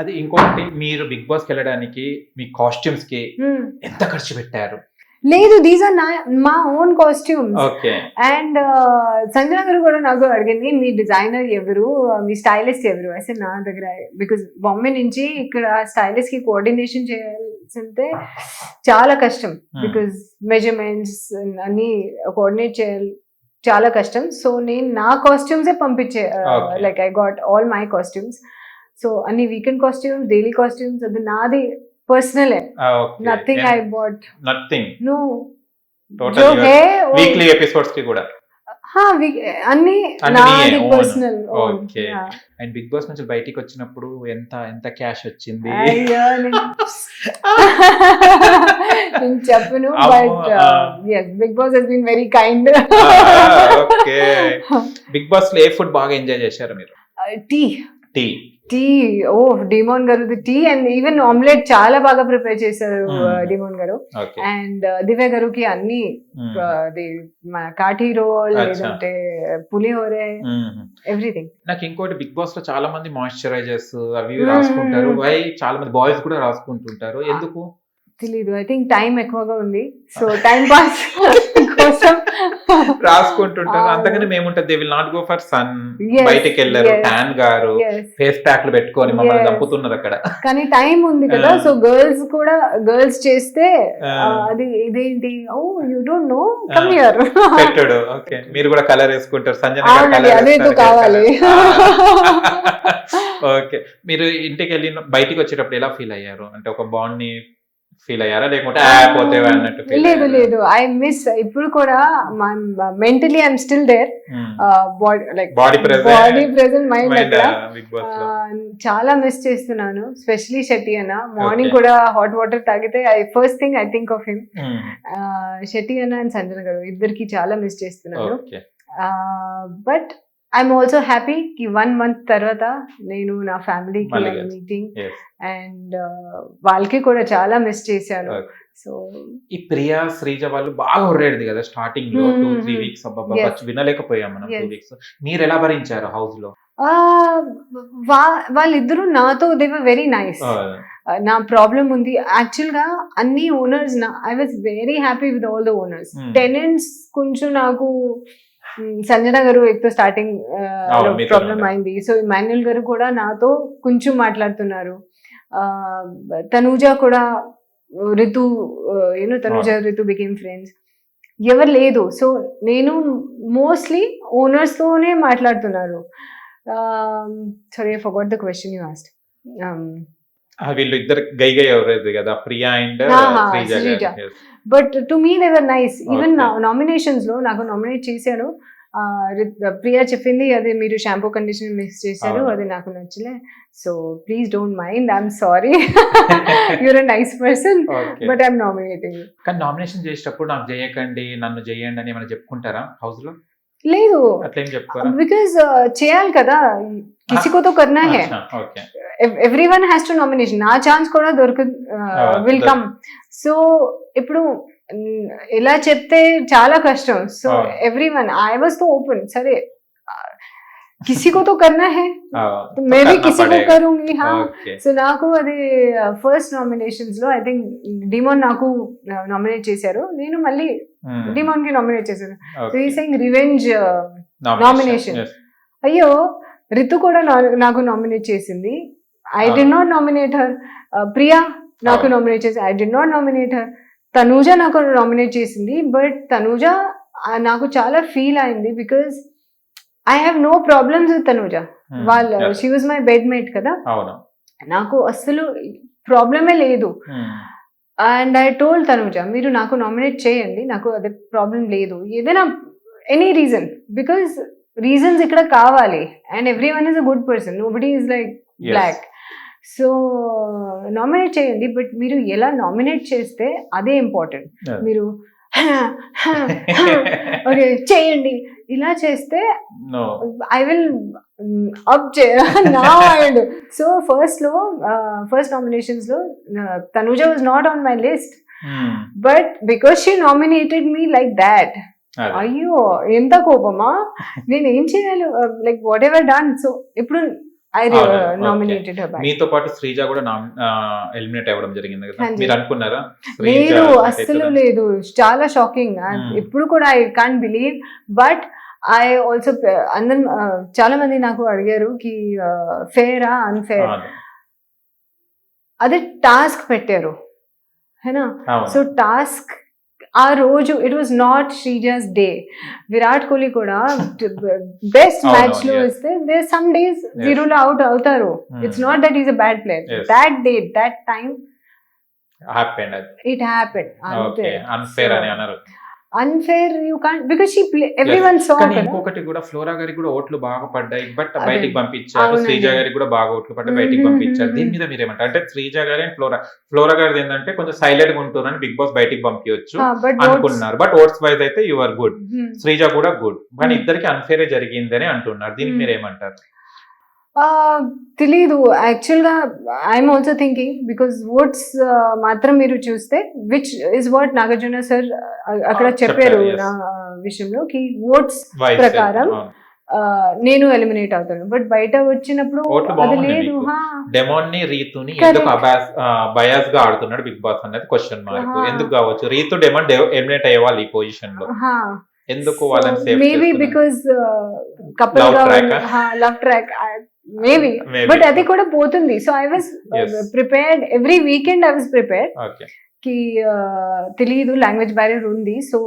అది ఇంకొకటి మీరు బిగ్ బాస్కి వెళ్ళడానికి మీ కాస్ట్యూమ్స్కి. ఎంత ఖర్చు పెట్టారు? లేదు దీస్ ఆర్ నా మా ఓన్ కాస్ట్యూమ్స్ అండ్ సంజన గారు కూడా నాకు అడిగింది మీ డిజైనర్ ఎవరు? మీ స్టైలిస్ట్ ఎవరు? అసలు నా దగ్గర బికాస్ బాంబే నుంచి ఇక్కడ స్టైలిస్ట్కి కోఆర్డినేషన్ చేయాల్సింటే చాలా కష్టం. బికాస్ మెజర్మెంట్స్ అన్ని కోఆర్డినేట్ చేయాలి చాలా కష్టం. సో నేను నా కాస్ట్యూమ్సే పంపించే. Like I got all my costumes so అన్ని వీకెండ్ కాస్ట్యూమ్స్ డైలీ కాస్ట్యూమ్స్ అది నాది personal nothing I bought nothing నువ్వు వీక్లీ ఎపిసోడ్స్కి కూడా. అన్ని నాది personal okay. And Bigg Boss నుంచి బయటికి వచ్చినప్పుడు ఎంత ఎంత క్యాష్ వచ్చింది? నేను చెప్పను but yes Bigg Boss has been very kind okay. Bigg బాస్లో ఏ ఫుడ్ బాగా ఎంజాయ్ చేశారు మీరు? Tea tea. టీ. ఓ డిమోన్ గారు టీ అండ్ ఈవెన్ ఆమ్లెట్ చాలా బాగా ప్రిపేర్ చేశారు. డిమోన్ గారు. ఓకే. అండ్ దివ్య గారుకి అన్ని కాఠీ రోల్. లేదంటే పులిహోరే ఎవ్రీథింగ్. నాకు ఇంకోటి బిగ్ బాస్లో చాలా మంది మాయిశ్చరైజర్స్ అవి. రాసుకుంటారు. వై చాలా మంది బాయ్స్ కూడా రాసుకుంటుంటారు. ఎందుకు? తెలీదు. ఐ థింక్ టైం ఎక్కువగా ఉంది. సో టైం పాస్ కోసం రాసుకుంటుంటారు. అంతకని మేముంటది they will not go for sun బయటకి వెళ్ళారు. ట్యాన్ గారు. ఫేస్ ప్యాక్లు పెట్టుకొని మమ్మల్ని. చంపుతున్నారు అక్కడ. కానీ టైం ఉంది కదా. సో గర్ల్స్ కూడా గర్ల్స్ చేస్తే అది ఇదేంటి? ఓ you don't know. Come here పెట్టాడు. ఓకే. మీరు కూడా కలర్ వేసుకుంటారు. సంజన గారు కావాలి. ఓకే. మీరు ఇంటికి వెళ్ళి బయటికి వచ్చేటప్పుడు ఎలా ఫీల్ అయ్యారు? అంటే ఒక బాండ్ని ఫీల్ అయ్యారా లేకుంటే పోతే అన్నట్టు లేదు? లేదు ఐ మిస్ ఇప్పుడు కూడా mentally I'm still there. Body like. Body present mind అక్కడ చాలా మిస్ చేస్తున్నాను స్పెషలీ షెట్టి అన్న మార్నింగ్. కూడా హాట్ వాటర్ తాగితే I first thing I think of him. Shetty అన్న అండ్ సంజన గారు ఇద్దరికి చాలా మిస్ చేస్తున్నాను బట్ ఐఎమ్ ఆల్సో హ్యాపీ కి వన్ మంత్ తర్వాత నేను నా ఫ్యామిలీకి. మీటింగ్. అండ్ వాళ్ళకి కూడా చాలా మిస్ చేశాను. సో ఈ ప్రియా శ్రీజ వాళ్ళు బాగా ఒర్రేది కదా స్టార్టింగ్లో. Two three weeks. వినలేకపోయాం మనం టూ. వీక్స్ మీరు ఎలా భరించారు హౌస్లో వాళ్ళిద్దరూ నాతో దేవర్ వెరీ నైస్ నా ప్రాబ్లం ఉంది యాక్చువల్గా అన్ని ఓనర్స్ నా I was very happy with all the owners. Tenants కొంచెం నాకు సంజన గారు ఎక్కువ స్టార్టింగ్ ప్రాబ్లం. అయింది. సో ఇమాన్యుల్ గారు కూడా నాతో కొంచెం మాట్లాడుతున్నారు. తనూజ కూడా Ritu you know Tanuja Ritu became friends ఎవరు లేదు. సో నేను మోస్ట్లీ ఓనర్స్ తోనే మాట్లాడుతున్నారు. Sorry I forgot the question you asked వీళ్ళు ఇద్దరు గై గై ఎవరేది కదా Priya and Srija. But to me they were nice even. నామినేషన్స్లో నాకు నామినేట్ చేశారు. ప్రియా చెప్పింది అది మీరు షాంపూ కండిషన్ మిస్ చేశారు. అది నాకు నచ్చలే. So please don't mind I'm sorry you're a nice person. But I'm nominating కానీ నామినేషన్ చేసేటప్పుడు నాకు చేయకండి నన్ను చేయండి అని ఏమైనా చెప్పుకుంటారా హౌస్లో? లేదు. అట్లా ఏం చెప్పుకోరా బికాస్ చేయాలి కదా. కిసికోతో కర్నా హే. Okay. Everyone has to nomination నా ఛాన్స్ కూడా దొరుకు విల్ కమ్ సో ఇప్పుడు ఇలా చెప్తే చాలా కష్టం. So everyone I was to open సరే కిసి తో కన్నా హే. మే బీ కిసి కరూంగి హా. సో నాకు అది ఫస్ట్ నామినేషన్స్లో ఐ థింక్ డిమోన్ నాకు నామినేట్ చేశారు. నేను మళ్ళీ డిమోన్కి నామినేట్ చేశాను. సో ఈ సెయింగ్ రివెంజ్ నామినేషన్ అయ్యో రితు కూడా నాకు నామినేట్ చేసింది. I did. Not nominate her Priya నాకు. నామినేట్ చేసి I did not nominate her Tanuja నాకు నామినేట్ చేసింది బట్ తనూజ ఆ, నాకు చాలా ఫీల్ అయింది because I have no problems with Tanuja వాళ్ళు she was my bed mate కదా. నాకు అస్సలు ప్రాబ్లమే లేదు. అండ్ ఐ టోల్డ్ తనూజ మీరు నాకు నామినేట్ చేయండి నాకు అదే ప్రాబ్లం లేదు. ఏదైనా ఎనీ రీజన్ బికాస్ రీజన్స్ ఇక్కడ కావాలి. And everyone is a good person nobody is like. Black so nominate చేయండి బట్ మీరు ఎలా నామినేట్ చేస్తే అదే ఇంపార్టెంట్. మీరు ఓకే చేయండి ఇలా చేస్తే. ఐ విల్ అప్ నా అండ్ సో ఫస్ట్లో first నామినేషన్స్లో Tanuja was not on my list. But because she nominated me like that. అయ్యో ఎంత కోపమా నేను ఏం చేయాలి like whatever done so ఇప్పుడు ఐ. నామినేటెడ్ మీతో పాటు శ్రీజ కూడా ఎలిమినేట్ అవ్వడం జరిగింది కదా. మీరు అనుకున్నారా లేదు అస్సలు? లేదు చాలా షాకింగ్ Hmm. ఇప్పుడు కూడా I can't believe but I also అందరు చాలా మంది నాకు అడిగారు కి ఫేరా అన్ఫేర్. అదే టాస్క్ పెట్టారు హేనా. సో టాస్క్ ఆ రోజు it was not Srija's day Virat Kohli కూడా బెస్ట్ మ్యాచ్లో. ఇస్తే దే సమ్ డేస్ జీరోలో అవుట్ అవుతారు. It's not that is a bad player. That day that అది. ఇట్ హ్యాపెన్ ఓకే అన్ఫేర్ అని అన్నారు. Unfair you can't because she play everyone saw ఇంకొకటి కూడా ఫ్లోరా గారికి కూడా ఓట్లు బాగా పడ్డాయి బట్. బయటికి పంపించారు. శ్రీజ గారికి కూడా బాగా ఓట్లు పడ్డాయి బయటికి పంపించారు. దీని. మీద మీరేమంటారు అంటే శ్రీజ గారి అండ్ ఫ్లోరా ఫ్లోరా గారిది ఏంటంటే కొంచెం సైలెంట్గా ఉంటున్నారని బిగ్ బాస్ బయటికి పంపించవచ్చు అనుకున్నారు బట్ ఓట్స్ వైజ్ అయితే యువర్ గుడ్ శ్రీజ కూడా గుడ్ కానీ. ఇద్దరికి అన్ఫేర్ జరిగిందని అంటున్నారు. దీనికి. మీరు ఏమంటారు? తెలీదు యాక్చువల్గా I'm also thinking because votes మాత్రం మీరు చూస్తే which is what Nagarjuna sir అక్కడ Ah, చెప్పారు. నా విషయంలో కి Vice ప్రకారం. నేను ఎలిమినేట్ అవుతాను బట్ బయట వచ్చినప్పుడు అది లేదు. డెమాన్ని రీతుని. ఎందుకు బయాస్గా ఆడుతున్నాడు బిగ్ బాస్ అనేది క్వశ్చన్ మార్క్. ఎందుకు కావచ్చు రీతు డెమాన్ ఎలిమినేట్ అయ్యేవాళ్ళు ఈ పొజిషన్లో. ఎందుకు వాళ్ళని safe maybe because couple? Love track maybe but అది కూడా పోతుంది. So I was. Prepared every weekend I was ప్రిపేర్డ్కి తెలియదు లాంగ్వేజ్ బ్యారియర్ ఉంది. సో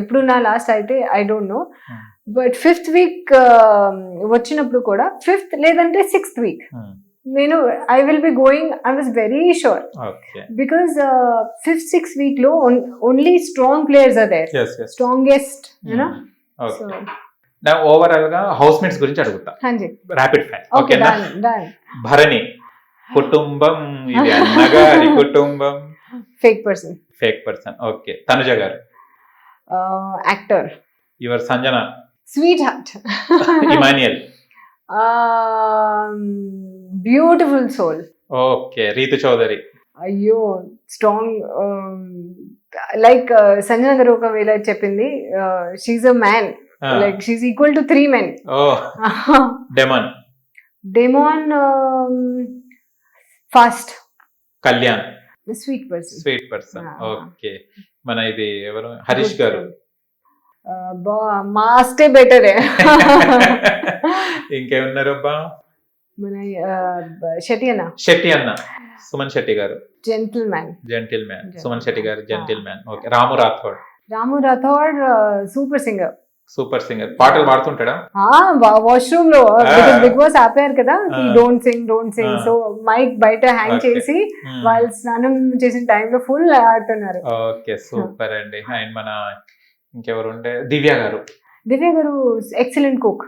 ఎప్పుడు నా లాస్ట్ అయితే I don't know Hmm. But fifth week వచ్చినప్పుడు కూడా ఫిఫ్త్ లేదంటే సిక్స్త్ వీక్ నేను I will be going I was very sure because fifth sixth వీక్లో only strong players are there as as strongest you know ఓవరాల్గా house mates గురించి అడుగుతా. Rapid fire okay ఓకేనా భరణి కుటుంబం ఇది అన్నగారి కుటుంబం. Fake person fake person okay Tanuja garu. Actor your Sanjana sweet heart Emmanuel beautiful soul okay Ritu Chowdary అయ్యో strong like Sanjana garu ఒకవేళ చెప్పింది she's a man like she's equal to three men demon demon fast Kalyan sweet person sweet person. Okay మన ఇది ఎవరు? హరీష్ గారు. మాస్టే బెటరే ఇంకేమున్నారు అబ్బా మన షెటి అన్న. శెట్టి అన్న. Suman Shetty garu. Gentleman gentleman Suman Shetty garu. Gentleman okay Ramu Rathod. Ramu Rathod super singer super singer. పాటలు పాడుతుంటాడా? వాష్రూమ్లో. బిగ్ బాస్ ఆపారు కదా. Don't sing don't sing so mike బయట హ్యాంగ్ చేసి hmm. వాళ్ళు స్నానం చేసిన టైంలో ఫుల్ ఆడుతున్నారు. ఓకే సూపర్ అండి. అండ్ మన ఇంకెవరు దివ్య గారు. దివ్య గారు ఎక్సలెంట్ కుక్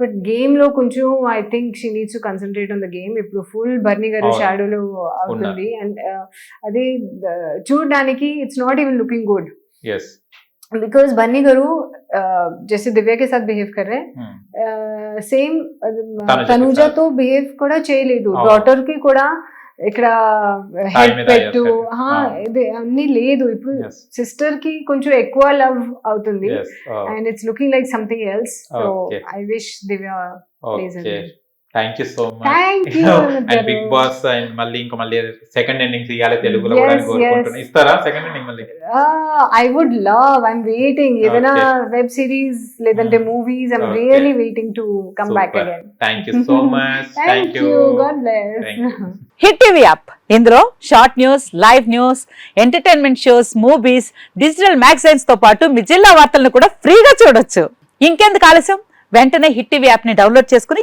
బట్ గేమ్లో కొంచెం I think she needs to concentrate on the game ఇప్పుడు ఫుల్ బర్నీ గారు షాడోలో అవుతుంది అండ్ అది చూడడానికి it's not even looking good because Bunny garu जैसे दिव्या के साथ बिहेव कर रहे Hmm. हैं సేమ్ తనుజ తనుజ के తో బిహేవ్ కూడా చేయలేదు అవును. డాటర్ కి కూడా ఇక్కడ Time హెడ్ మీద పెట్టు అయ్యారు. హా, అవును. ఇది అన్ని లేదు ఇప్పుడు ఎస్ సిస్టర్ కి కొంచెం ఎక్కువ లవ్ అవుతుంది yes and it's looking like something else so Okay. I wish Divya Please, okay Anil. thank you so much and big boss and మళ్ళీ ఇంకా మళ్ళీ సెకండ్ ఎండింగ్స్ ఇవ్వాలి తెలుగులో కూడా అని Yes, కోరుకుంటున్నా yes. ఇస్తారా సెకండ్ ఎండింగ్ మళ్ళీ? I would love I'm waiting ఏదైనా. వెబ్ సిరీస్ లేదంటే. Movies I'm. Really waiting to come back. Again thank you so much thank you God bless. Hit TV app ఇందులో short news live news entertainment shows movies digital మ్యాగజైన్స్తో పాటు మీ జిల్లా వార్తలను కూడా ఫ్రీగా చూడొచ్చు. ఇంకెందుకు ఆలస్యం? వెంటనే హిట్ టీవీ యాప్ని డౌన్లోడ్ చేసుకుని